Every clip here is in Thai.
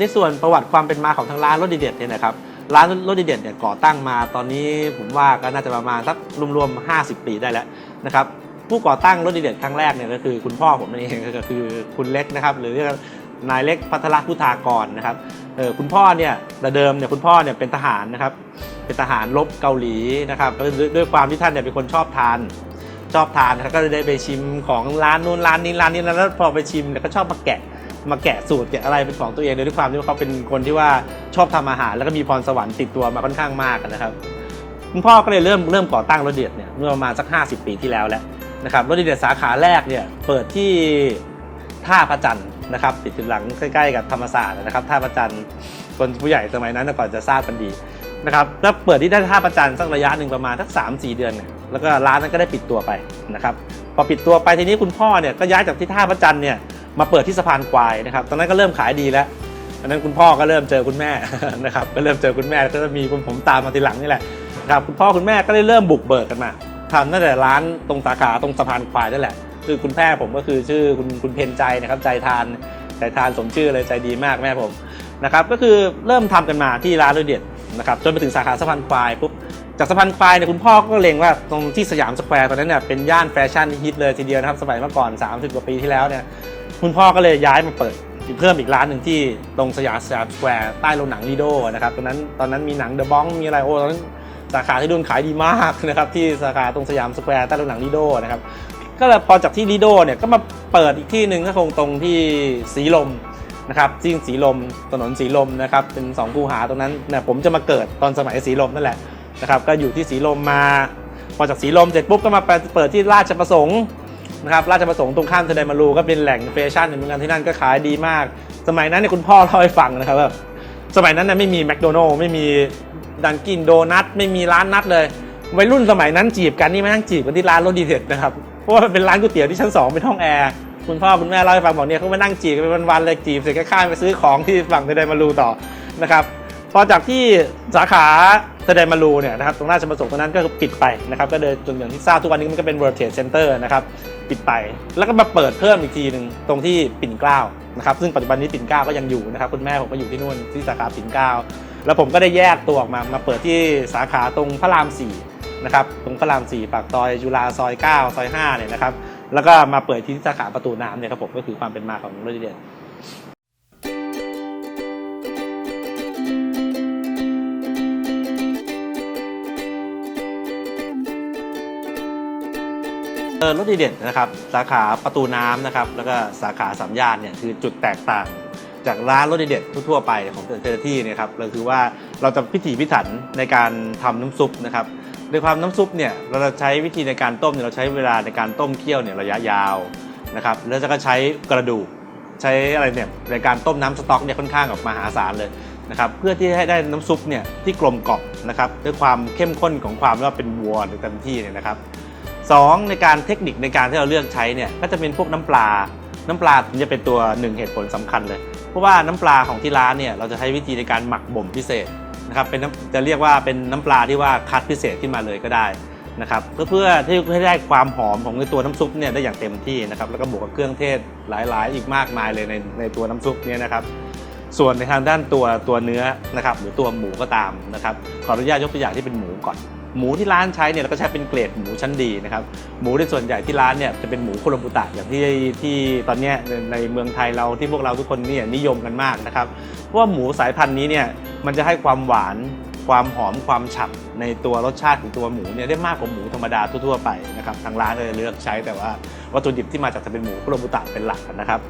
ในส่วนประวัติความเป็นมาของทางร้านรถดีเด็ดเนี่ยนะครับร้านรถดีเด็ดเนี่ยก่อตั้งมาตอนนี้ผมว่าก็น่าจะประมาณสักรวมๆ50 ปีได้แล้วนะครับผู้ก่อตั้งรถดีเด็ดครั้งแรกเนี่ยก็คือคุณพ่อผมนั่นเองก็คือคุณเล็กนะครับหรือเรียกนายเล็กพัทรพุทธากรนะครับเออคุณพ่อเนี่ยแต่เดิมเนี่ยคุณพ่อเนี่ยเป็นทหารนะครับเป็นทหารรบเกาหลีนะครับด้วยความที่ท่านเนี่ยเป็นคนชอบทานชอบทานก็ได้ไปชิมของร้านนู้นร้านนี้ร้านนี้แล้วพอไปชิมเนี่ยก็ชอบมาแกะ มาแกะสูตรแกะอะไรเป็นของตัวเองโดยด้วยความที่ว่าเขาเป็นคนที่ว่าชอบทำอาหาร แล้วก็มีพรสวรรค์ติดตัวมาค่อนข้างมากนะครับคุณพ่อก็เลยเริ่มเริ่มก่อตั้งรถเด็ดเนี่ยเมื่อประมาณสัก 50 ปีที่แล้วแล้วนะครับรถเด็ดสาขาแรกเนี่ยเปิดที่ท่าพระจันทร์นะครับติดอยู่หลังใกล้ๆกับธรรมศาสตร์นะครับท่าพระจันทร์คนผู้ใหญ่สมัยนั้นก่อนจะทราบกันดีนะครับแล้วเปิดที่ท่าพระจันทร์สักระยะหนึ่งประมาณสักสามสี่เดือนเนี่ยแล้วก็ร้านนั้นก็ได้ปิดตัวไปนะครับพอปิดตัวไปทีนี้คุณพ่อเนี่ยก็ย้ายจากที่ท่าพระจันทร์เนี่ย มาเปิดที่สะพานควายนะครับ ตอนนั้นก็เริ่มขายดีแล้วตอนนั้นคุณพ่อก็เริ่มเจอคุณแม่นะครับ ก็เริ่มเจอคุณแม่ก็จะมีผมตามมาทีหลังนี่แหละนะครับคุณพ่อคุณแม่ก็ได้เริ่มบุกเบิกกันมาทำตั้งแต่ร้านตรงสาขาตรงสะพานควายนั่นแหละ คือคุณแม่ผมก็คือชื่อคุณคุณเพนใจนะครับ ใจทานใจทานสมชื่อเลยใจดีมากแม่ผมนะครับ ก็คือเริ่มทำกันมาที่ร้านรถเด็ดนะครับ จนไปถึงสาขาสะพานควายปุ๊บ จากสะพานควายเนี่ยคุณพ่อก็เล็งว่าตรงที่สยามสแควร์ตอนนั้นเนี่ยเป็นย่านแฟชั่นฮิตเลยทีเดียวนะครับสมัยเมื่อก่อน 30 กว่าปีที่แล้วเนี่ยคุณพ่อก็เลยย้ายมาเปิดเพิ่มอีกร้านหนึ่งที่ตรงสยามสยามสแควร์ใต้โรงหนังลีโดนะครับตอนนั้นตอนนั้นมีหนังเดอะบ้องมีอะไรโอ้ตอนนั้นสาขาที่โดนขายดีมากนะครับที่สาขาตรงสยามสแควร์ใต้โรงหนังลีโดนะครับก็เลยพอจากที่ลีโดเนี่ยก็มาเปิดอีกที่หนึ่งก็คงตรงที่สีลมนะครับที่สีลมถนนสีลมนะครับเป็นสองคูหาตรงนั้นเนี่ยผมจะมาเกิดตอนสมัยสีลมนั่นแหละ นะครับก็อยู่ที่สีลมมาพอจากสีลมเสร็จปุ๊บก็มาเปิดที่ราชประสงค์นะครับราชประสงค์ตรงข้ามเทไดมารูก็เป็นแหล่งแฟชั่นเหมือนกันที่นั่นก็ขายดีมาก สมัยนั้นเนี่ยคุณพ่อเล่าให้ฟังนะครับว่าสมัยนั้นเนี่ยไม่มีแมคโดนัลล์ไม่มีดันกินโดนัทไม่มีร้านนัดเลยวัยรุ่นสมัยนั้นจีบกันนี่ไม่นั่งจีบกันที่ร้านรถดีเด็ดนะครับเพราะว่าเป็นร้านก๋วยเตี๋ยวที่ชั้นสองเป็นห้องแอร์คุณพ่อคุณแม่เล่าให้ฟังบอกเนี่ยเขาไปนั่งจีบกันเป็นวันๆเลยจีบเสร็จก็ข้ามไปซื้อของที่ฝั่งเทไดมารูต่อนะครับพอจากที่สาขา แสดงมารูเนี่ยนะครับตรงราชประสงค์ตรงนั้นก็คือปิดไปนะครับก็เดินจนอย่างที่ทราบทุกวันนี้มันก็เป็น World Trade Center นะครับปิดไป แล้วก็มาเปิดเพิ่มอีกทีหนึ่งตรงที่ปิ่นเกล้านะครับซึ่งปัจจุบันนี้ปิ่นเกล้าก็ยังอยู่นะครับคุณแม่ผมก็อยู่ที่นู่นที่สาขาปิ่นเกล้าแล้วผมก็ได้แยกตัวออกมามาเปิดที่สาขาตรงพระราม4นะครับตรงพระราม4ปากซอยจุฬาซอย 9 ซอย5เนี่ยนะครับแล้วก็มาเปิดที่สาขาประตูน้ำเนี่ยครับผมก็คือความเป็นมาของโรดีเดน รถดีเด่นนะครับสาขาประตูน้ำนะครับแล้วก็สาขาสามย่านเนี่ยคือจุดแตกต่าง จากร้านรถดีเด่นทั่วไปของแต่ละที่นี่ยครับเราคือว่าเราจะพิถีพิถันในการทำน้ำซุปนะครับโดยความน้ำซุปเนี่ยเราจะใช้วิธีในการต้มเนี่ยเราใช้เวลาในการต้มเคี่ยวเนี่ยระยะยาวนะครับแล้วก็ใช้กระดูกใช้อะไรเนี่ยในการต้มน้ำสต๊อกเนี่ยค่อนข้างแบบมหาศาลเลยนะครับเพื่อที่ให้ได้น้ำซุปเนี่ยที่กลมกล่อมนะครับด้วยความเข้มข้นของความว่าเป็นวัวเต็มที่เนี่ยนะครับ สองในการเทคนิคในการที่เราเลือกใช้เนี่ยก็จะเป็นพวกน้ำปลา น้ำปลาถึงจะเป็นตัวหนึ่งเหตุผลสำคัญเลย เพราะว่าน้ำปลาของที่ร้านเนี่ยเราจะใช้วิธีในการหมักบ่มพิเศษนะครับเป็นจะเรียกว่าเป็นน้ำปลาที่ว่าคัดพิเศษขึ้นมาเลยก็ได้นะครับเพื่อเพื่อที่ให้ได้ความหอมของในตัวน้ำซุปเนี่ยได้อย่างเต็มที่นะครับแล้วก็บวกกับเครื่องเทศหลาย ๆ อีกมากมายเลยในในตัวน้ำซุปเนี่ยนะครับ ส่วนในทางด้านตัวตัวเนื้อนะครับหรือตัวหมูก็ตามนะครับขออนุญาตยกตัวอย่างที่เป็นหมูก่อน หมูที่ร้านใช้เนี่ยเราก็ใช้เป็นเกรดหมูชั้นดีนะครับหมูในส่วนใหญ่ที่ร้านเนี่ยจะเป็นหมูโคโรบุตะอย่างที่ที่ตอนนี้ในเมืองไทยเราที่พวกเราทุกคนเนี่ยนิยมกันมากนะครับเพราะว่าหมูสายพันธุ์นี้เนี่ยมันจะให้ความหวานความหอมความฉ่ำในตัวรสชาติของตัวหมูเนี่ยได้มากกว่าหมูธรรมดาทั่วๆไปนะครับทางร้านก็เลยเลือกใช้แต่ว่า วัตถุดิบที่มาจากจะเป็นหมูโคโรบุตะเป็นหลักนะครับ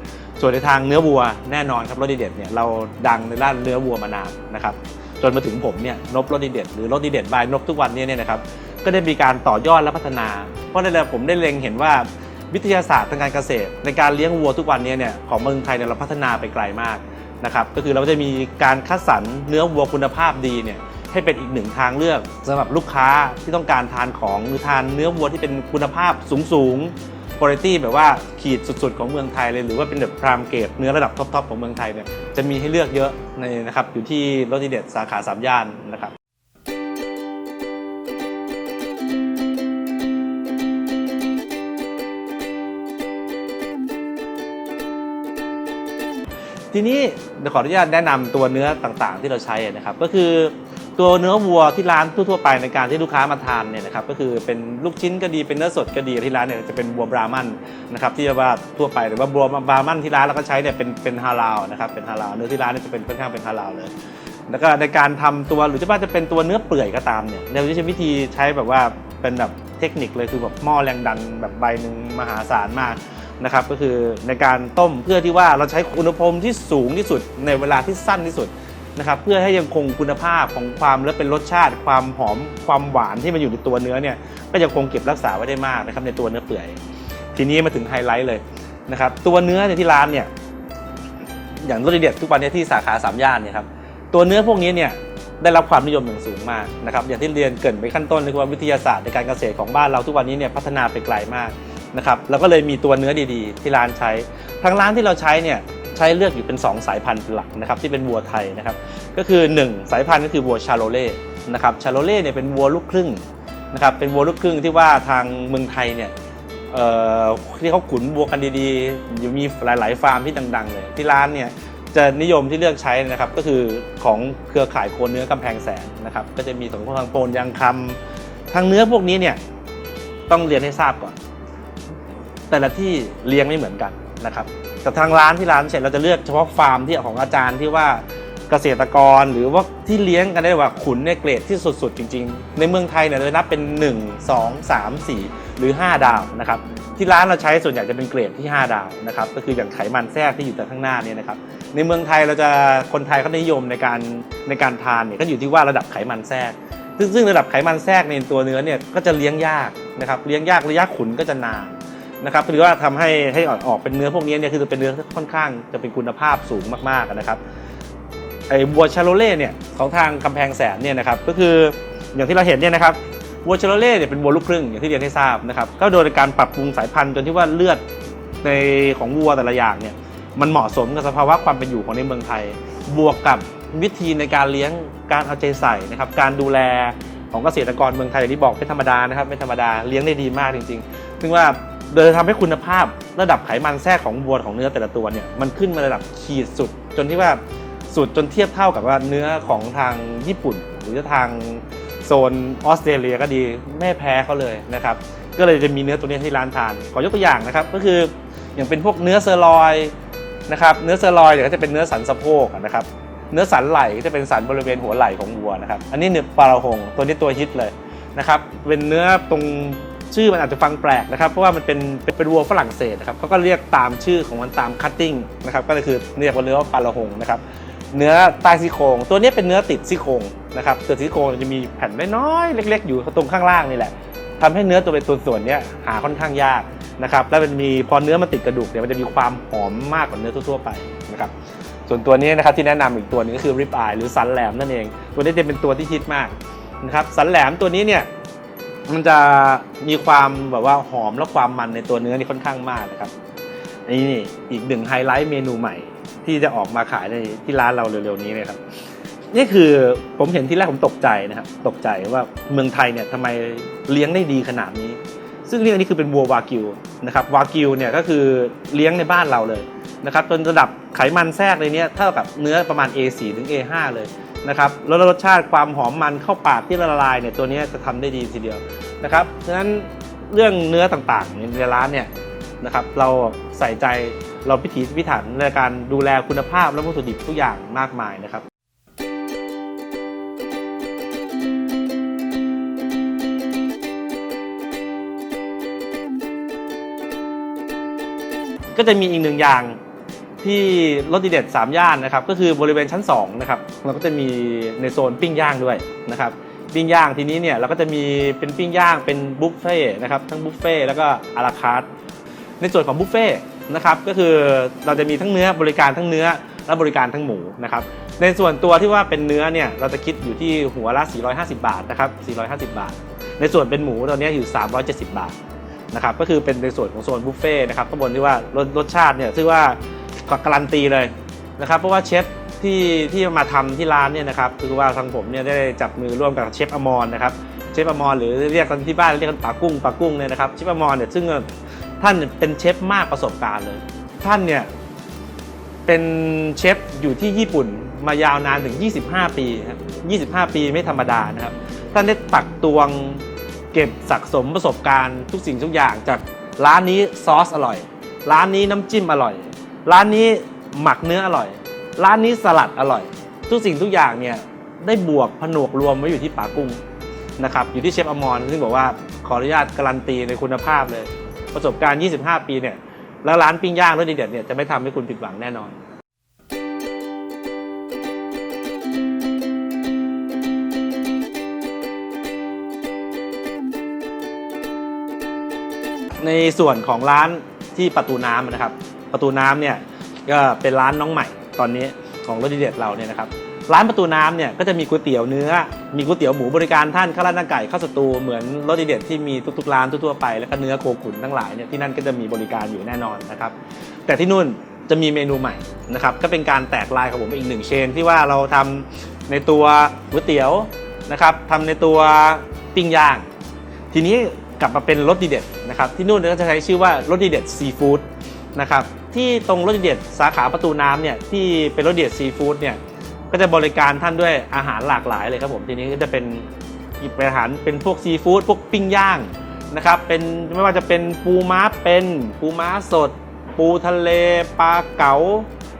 ส่วนในทางเนื้อวัวแน่นอนครับรสดีเด็ดเนี่ยเราดังในด้านเนื้อวัวมานานนะครับจนมาถึงผมเนี่ยนบรสดีเด็ดหรือรสดีเด็ดบายนบทุกวันเนี้เนี่ยนะครับก็ได้มีการต่อยอดและพัฒนา เพราะในรื่องผมได้เล็งเห็นว่าวิทยาศาสตร์ทางการเกษตร ในการเลี้ยงวัวทุกวันนี้เนี่ยของเมืองไทยเนี่ยเราพัฒนาไปไกลมากนะครับก็คือเราจะมีการคัดสรรเนื้อวัวคุณภาพดีเนี่ยให้เป็นอีกหนึ่งทางเลือกสำหรับลูกค้าที่ต้องการทานของหรือทานเนื้อวัวที่เป็นคุณภาพสูงๆ คุณภาพแบบว่าขีดสุด ๆ ของเมืองไทยเลย หรือว่าเป็นแบบพรามเกรดเนื้อระดับท็อป ๆ ของเมืองไทยเนี่ยจะมีให้เลือกเยอะในนะครับอยู่ที่รถดีเด็ดสาขาสามย่านนะครับทีนี้ขออนุญาตแนะนำตัวเนื้อต่างๆ ที่เราใช้นะครับ ก็คือ ตัวเนื้อวัวที่ร้านทั่วๆไปในการที่ลูกค้ามาทานเนี่ยนะครับก็คือเป็นลูกชิ้นก็ดีเป็นเนื้อสดก็ดีที่ร้านเนี่ยจะเป็นวัวบรามันนะครับที่ว่าทั่วไปหรือว่าวัวบรามันที่ร้านเราก็ใช้เนี่ยเป็นเป็นฮาลาลนะครับเป็นฮาลาลเนื้อที่ร้านเนี่ยจะเป็นค่อนข้างเป็นฮาลาลเลยแล้วก็ในการทำตัวหรือจะว่าจะเป็นตัวเนื้อเปื่อยก็ตามเนี่ยเราจะใช้วิธีใช้แบบว่าเป็นแบบเทคนิคเลยคือแบบหม้อแรงดันแบบใบหนึ่งมหาศาลมากนะครับก็คือในการต้มเพื่อที่ว่าเราใช้อุณหภูมิที่สูงที่สุดในเวลาที่สั้นที่สุด นะครับเพื่อให้ยังคงคุณภาพของความและเป็นรสชาติ ความหอมความหวานที่มันอยู่ในตัวเนื้อเนี่ยก็ยังคงเก็บรักษาไว้ได้มากนะครับในตัวเนื้อเปื่อย ทีนี้มาถึงไฮไลท์เลยนะครับตัวเนื้อในที่ร้านเนี่ยอย่างรสเด็ดทุกวันนี้ที่สาขาสามย่านเนี่ยครับตัวเนื้อพวกนี้เนี่ยได้รับความนิยมอย่างสูงมากนะครับอย่างที่เรียนเกินไปขั้นต้นเลยว่าวิทยาศาสตร์ในการเกษตรของบ้านเราทุกวันนี้เนี่ยพัฒนาไปไกลมากนะครับแล้วก็เลยมีตัวเนื้อดีๆ ที่ร้านใช้ทางร้านที่เราใช้เนี่ย ช้เลือกอยู่เป็น 2 สายพันธุ์หลักนะครับที่เป็นวัวไทยนะครับก็คือ 1 สายพันธุ์ก็คือวัวชาโลเล่นะครับชาโลเล่เนี่ยเป็นวัวลูกครึ่งนะครับเป็นวัวลูกครึ่งที่ว่าทางเมืองไทยเนี่ยเอ่อที่เขาขุนวัวกันดีๆอยู่มีหลายๆฟาร์มที่ดังๆเลยที่ร้านเนี่ยจะนิยมที่เลือกใช้นะครับก็คือของเครือข่ายโคนเนื้อกำแพงแสนนะครับก็จะมีสงทางโปนยางคำทางเนื้อพวกนี้เนี่ยต้องเรียนให้ทราบก่อน แต่ละที่เลี้ยงไม่เหมือนกันนะครับ กับทางร้านที่ร้านเสร็จเราจะเลือกเฉพาะฟาร์มที่ของอาจารย์ที่ว่าเกษตรกรหรือว่าที่เลี้ยงกันได้ว่าขุนเนี่ยเกรดที่สุดๆ จริง ๆ ในเมืองไทยเนี่ยเราจะนับเป็น 1 2 3 4 หรือ 5 ดาวนะครับที่ร้านเราใช้ส่วนใหญ่จะเป็นเกรดที่ 5 ดาวนะครับก็คืออย่างไขมันแทรกที่อยู่แต่ข้างหน้าเนี่ยนะครับในเมืองไทยเราจะคนไทยเขานิยมในการในการทานเนี่ยก็อยู่ที่ว่าระดับไขมันแทรกซึ่งซึ่งระดับไขมันแทรกในตัวเนื้อเนี่ยก็จะเลี้ยงยากนะครับเลี้ยงยากระยะขุนก็จะนาน นะครับหรือว่าทำให้ให้ออกเป็นเนื้อพวกนี้เนี่ยคือจะเป็นเนื้อที่ค่อนข้างจะเป็นคุณภาพสูงมากๆนะครับไอ้บัวชาโลเล่เนี่ยของทางกำแพงแสนเนี่ยนะครับก็คืออย่างที่เราเห็นเนี่ยนะครับบัวชาโลเล่เนี่ยเป็นบัวลูกครึ่งอย่างที่เรียนให้ทราบนะครับก็โดยการปรับปรุงสายพันธุ์จนที่ว่าเลือดในของวัวแต่ละอย่างเนี่ยมันเหมาะสมกับสภาวะความเป็นอยู่ของในเมืองไทย บวกกับวิธีในการเลี้ยงการเอาใจใส่นะครับการดูแลของเกษตรกรเมืองไทยอย่างที่บอกไม่ธรรมดานะครับไม่ธรรมดาเลี้ยงได้ดีมากจริงๆ ซึ่งว่า โดยทำให้คุณภาพระดับไขมันแทรกของวัวของเนื้อแต่ละตัวเนี่ยมันขึ้นมาระดับขีดสุด จนที่ว่าสุดจนเทียบเท่ากับว่าเนื้อของทางญี่ปุ่น หรือทางโซนออสเตรเลียก็ดีไม่แพ้เขาเลยนะครับก็เลยจะมีเนื้อตัวนี้ที่ร้านทาน ขอยกตัวอย่างนะครับ ก็คืออย่างเป็นพวกเนื้อเซอร์ลอยนะครับเนื้อเซอร์ลอยเนี่ยก็จะเป็นเนื้อสันสะโพกนะครับเนื้อสันไหล่ก็จะเป็นสันบริเวณหัวไหล่ของวัวนะครับ อันนี้เนื้อปลาหงตัวนี้ตัวฮิตเลยนะครับ เป็นเนื้อตรง ชื่อมันอาจจะฟังแปลกนะครับ เพราะว่ามันเป็นเป็นเป็นวัวฝรั่งเศสนะครับเขาก็เรียกตามชื่อของมันตามคัตติ้งนะครับก็คือเรียกว่าเนื้อปลาหงนะครับเนื้อใต้ซี่โครงตัวนี้เป็นเนื้อติดซี่โครงนะครับตัวซี่โครงจะมีแผ่นน้อยๆเล็ก ๆ อยู่ตรงข้างล่างนี่แหละทำให้เนื้อตัวเป็นตัวส่วนนี้หาค่อนข้างยากนะครับแล้วมันมีพอเนื้อมันติดกระดูกเนี่ยมันจะมีความหอมมากกว่าเนื้อทั่วๆไปนะครับส่วนตัวนี้นะครับที่แนะนำอีกตัวนึงก็คือริบอายหรือสันแหลมนั่นเอง ตัวนี้จะเป็นตัวที่ฮิตมากนะครับสันแหลมตัวนี้เนี่ย มันจะมีความแบบว่าหอมและความมันในตัวเนื้อนี่ค่อนข้างมากนะครับอันี่อีกหนึ่งไฮไลท์เมนูใหม่ ที่จะออกมาขายในที่ร้านเราเร็วๆนี้เลยครับ นี่คือผมเห็นที่แรกผมตกใจนะครับตกใจว่าเมืองไทยเนี่ยทำไมเลี้ยงได้ดีขนาดนี้ ซึ่งเรื่องนี้คือเป็นวัววากิวนะครับวากิวเนี่ยก็คือเลี้ยงในบ้านเราเลย นะครับจนระดับไขมันแทรกในนี้เท่ากับเนื้อประมาณ A4 ถึง A5 เลยนะครับแล้วรสชาติความหอมมันเข้าปากที่ละลายเนี่ยตัวนี้จะทำได้ดีทีเดียวนะครับฉะนั้นเรื่องเนื้อต่างๆในร้านเนี่ยนะครับเราใส่ใจเราพิถีพิถันในการดูแลคุณภาพและวัตถุดิบทุกอย่างมากมายนะครับก็จะมีอีกหนึ่งอย่าง ที่รถดีเด็ด3ย่านนะครับก็คือบริเวณชั้น2นะครับเราก็จะมีในโซนปิ้งย่างด้วยนะครับปิ้งย่างทีนี้เนี่ยเราก็จะมีเป็นปิ้งย่างเป็นบุฟเฟ่ต์นะครับทั้งบุฟเฟ่ต์แล้วก็อาราคาร์ทในส่วนของบุฟเฟ่ต์นะครับก็คือเราจะมีทั้งเนื้อบริการทั้งเนื้อและบริการทั้งหมูนะครับในส่วนตัวที่ว่าเป็นเนื้อเนี่ยเราจะคิดอยู่ที่หัวละ 450 บาทนะครับ450 บาท ในส่วนเป็นหมูตอนนี้อยู่ 370 บาทนะครับก็คือเป็นในส่วนของโซนบุฟเฟ่ต์นะครับข้างบนที่ว่ารสรสชาติเนี่ยซึ่งว่า การันตีเลยนะครับ เพราะว่าเชฟที่ที่มาทำที่ร้านเนี่ยนะครับคือว่าทางผมเนี่ยได้จับมือร่วมกับเชฟอมรนะครับเชฟอมรหรือเรียกกันที่บ้านเรียกกันปากุ้งปากุ้งเนี่ยนะครับเชฟอมรเนี่ยซึ่งท่านเป็นเชฟมากประสบการณ์เลย ท่านเนี่ยเป็นเชฟอยู่ที่ญี่ปุ่นมายาวนานถึง 25 ปีครับ25 ปีไม่ธรรมดานะครับ ท่านได้ตักตวงเก็บสะสมประสบการณ์ทุกสิ่งทุกอย่างจากร้านนี้ซอสอร่อย ร้านนี้น้ำจิ้มอร่อย ร้านนี้หมักเนื้ออร่อย ร้านนี้สลัดอร่อย ทุกสิ่งทุกอย่างเนี่ยได้บวกผนวกรวมไว้อยู่ที่ป่ากุ้งนะครับอยู่ที่เชฟอมรซึ่งบอกว่าขออนุญาตการันตีในคุณภาพเลย ประสบการณ์ 25 ปีเนี่ยแล้วร้านปิ้งย่างรสดีเด็ดเนี่ยจะไม่ทำให้คุณผิดหวังแน่นอนในส่วนของร้านที่ประตูน้ำนะครับ ประตูน้ำเนี่ยก็เป็นร้านน้องใหม่ตอนนี้ของรสดีเด็ดเราเนี่ยนะครับร้านประตูน้ำเนี่ยก็จะมีก๋วยเตี๋ยวเนื้อ มีก๋วยเตี๋ยวหมูบริการท่านข้าวราดหน้าไก่ข้าวสตูเหมือนรสดีเด็ดที่มีทุกๆร้านทั่วๆไปแล้วก็เนื้อโคขุนทั้งหลายเนี่ยที่นั่นก็จะมีบริการอยู่แน่นอนนะครับแต่ที่นู่นจะมีเมนูใหม่นะครับก็เป็นการแตกลายของผมอีกหนึ่งเชนที่ว่าเราทำในตัวก๋วยเตี๋ยวนะครับทำในตัวปิ้งย่าง ทีนี้กลับมาเป็นรสดีเด็ดนะครับที่นู่นก็จะใช้ชื่อว่ารสดีเด็ดซีฟู้ดนะครับ ที่ตรงรสดีเด็ดสาขาประตูน้ำเนี่ยที่เป็นรสดีเด็ดซีฟู้ดเนี่ยก็จะบริการท่านด้วยอาหารหลากหลายเลยครับผมทีนี้ก็จะเป็นหยิบอาหารเป็นพวกซีฟู้ดพวกปิ้งย่างนะครับเป็นไม่ว่าจะเป็นปูม้าเป็นปูม้าสด ปูทะเลปลาเก๋า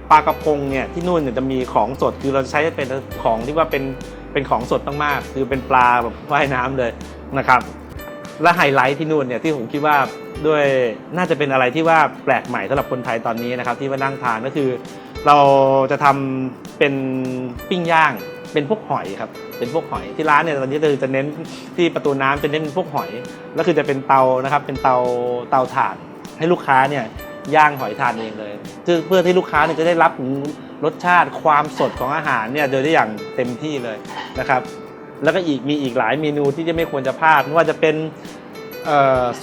ปลากระพงเนี่ยที่นู่นเนี่ยจะมีของสดคือเราใช้เป็นของที่ว่าเป็นเป็นของสดมากๆคือเป็นปลาแบบว่ายน้ำเลยนะครับ และไฮไลท์ที่นู่นเนี่ยที่ผมคิดว่าด้วยน่าจะเป็นอะไรที่ว่าแปลกใหม่สำหรับคนไทยตอนนี้นะครับที่มานั่งทานก็คือ เราจะทำเป็นปิ้งย่าง เป็นพวกหอยครับเป็นพวกหอยที่ร้านเนี่ยตอนนี้คือจะเน้นที่ประตูน้ำจะเน้นเป็นพวกหอยแล้วคือจะเป็นเตานะครับเป็นเตาเตาถ่าน ให้ลูกค้าเนี่ยย่างหอยทานเองเลยคือเพื่อที่ลูกค้าเนี่ยจะได้รับรสชาติความสดของอาหารเนี่ยโดยได้อย่างเต็มที่เลยนะครับ แล้วก็อีกมีอีกหลายเมนูที่จะไม่ควรจะพลาดไม่ว่าจะเป็น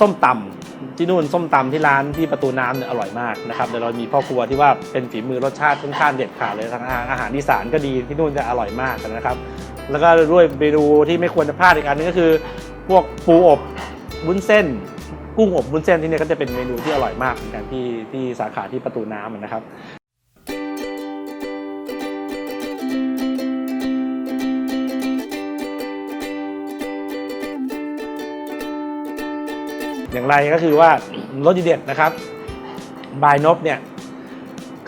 ส้มตำที่นู่นส้มตำที่ร้านที่ประตูน้ำเนี่ยอร่อยมากนะครับเดี๋ยวเรามีพ่อครัวที่ว่าเป็นฝีมือรสชาติค่อนข้างเด็ดขาดเลยทางอาหารอาหารอีสานก็ดีที่นู่นจะอร่อยมากนะครับ แล้วก็ด้วยเมนูที่ไม่ควรจะพลาดอีกอันนึงก็คือ พวกปูอบวุ้นเส้น กุ้งอบวุ้นเส้นที่เนี่ยก็จะเป็นเมนูที่อร่อยมากเหมือนกันที่ที่สาขาที่ประตูน้ำนะครับ อย่างไรก็คือว่ารสดีเด็ดนะครับบายนบเนี่ย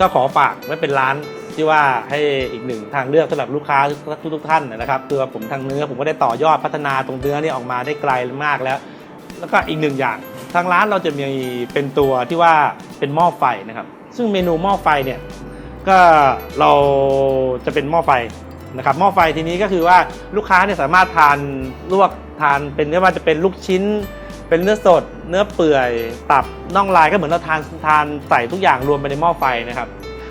ก็ขอฝากไว้เป็นร้านที่ว่าให้อีกหนึ่งทางเลือกสำหรับลูกค้าทุกทุกท่านนะครับคือผมทางเนื้อผมก็ได้ต่อยอดพัฒนาตรงเนื้อนี่ออกมาได้ไกลมากแล้ว แล้วก็อีกหนึ่งอย่าง ทางร้านเราจะมีเป็นตัวที่ว่าเป็นหม้อไฟนะครับ ซึ่งเมนูหม้อไฟเนี่ยก็เราจะเป็นหม้อไฟนะครับหม้อไฟทีนี้ก็คือว่าลูกค้าเนี่ยสามารถทานลวกทานเป็นไม่ว่าจะเป็นลูกชิ้น เป็นเนื้อสด เนื้อเปื่อย ตับน่องลายก็เหมือนเราทานทานใส่ทุกอย่างรวมไปในหม้อไฟนะครับ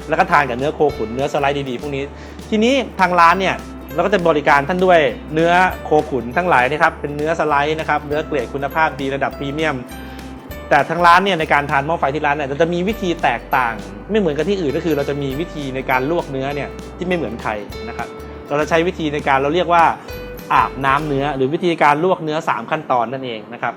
แล้วก็ทานกับเนื้อโคขุนเนื้อสไลด์ดีๆพวกนี้ ทีนี้ทางร้านเนี่ยเราก็จะบริการท่านด้วยเนื้อโคขุนทั้งหลายนะครับ เป็นเนื้อสไลด์นะครับเนื้อเกรดคุณภาพดีระดับพรีเมียม แต่ทางร้านเนี่ยในการทานหม้อไฟที่ร้านเนี่ยเราจะมีวิธีแตกต่าง ไม่เหมือนกับที่อื่นก็คือ เราจะมีวิธีในการลวกเนื้อเนี่ยที่ไม่เหมือนใครนะครับ เราจะใช้วิธีในการเราเรียกว่าอาบน้ำเนื้อหรือวิธีการลวกเนื้อ 3 ขั้นตอนนั่นเองนะครับ